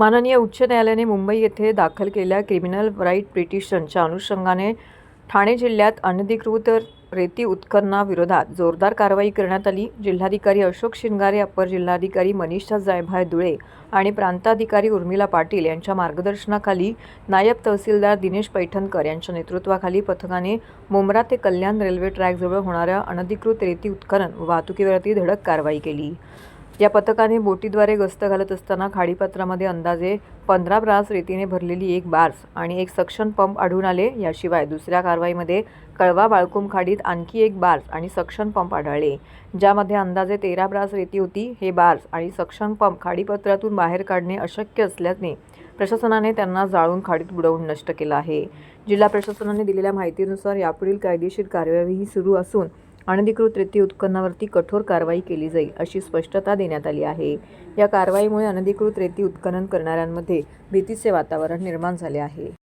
माननीय उच्च न्यायालयाने मुंबई येथे दाखल केलेल्या क्रिमिनल राईट पिटिशनच्या अनुषंगाने ठाणे जिल्ह्यात अनधिकृत रेती उत्खननाविरोधात जोरदार कारवाई करण्यात आली. जिल्हाधिकारी अशोक शिंगारे अप्पर जिल्हाधिकारी मनीषा जायभाय दुळे आणि प्रांताधिकारी उर्मिला पाटील यांच्या मार्गदर्शनाखाली नायब तहसीलदार दिनेश पैठणकर यांच्या नेतृत्वाखाली पथकाने मुंब्रा ते कल्याण रेल्वे ट्रॅकजवळ होणाऱ्या अनधिकृत रेती उत्खनन व वाहतुकीवरती धडक कारवाई केली. या पथकाने बोटीद्वारे गस्त घालत असताना खाडीपत्रामध्ये अंदाजे पंधरा ब्रास रेतीने भरलेली एक बार्स आणि एक सक्शन पंप आढळून आले. याशिवाय दुसऱ्या कारवाईमध्ये कळवा बाळकुम खाडीत आणखी एक बार्स आणि सक्शन पंप आढळले. ज्यामध्ये अंदाजे तेरा ब्रास रेती होती. हे बार्स आणि सक्शन पंप खाडीपत्रातून बाहेर काढणे अशक्य असल्याने प्रशासनाने त्यांना जाळून खाडीत बुडवून नष्ट केलं आहे. जिल्हा प्रशासनाने दिलेल्या माहितीनुसार यापुढील कायदेशीर कार्यवाही सुरू असून अनधिकृत रेती उत्खननावरती कठोर कारवाई केली जाईल अशी स्पष्टता देण्यात आली आहे. या कारवाईमुळे अनधिकृत रेती उत्खनन करणाऱ्यांमध्ये भीतीचे वातावरण निर्माण झाले आहे.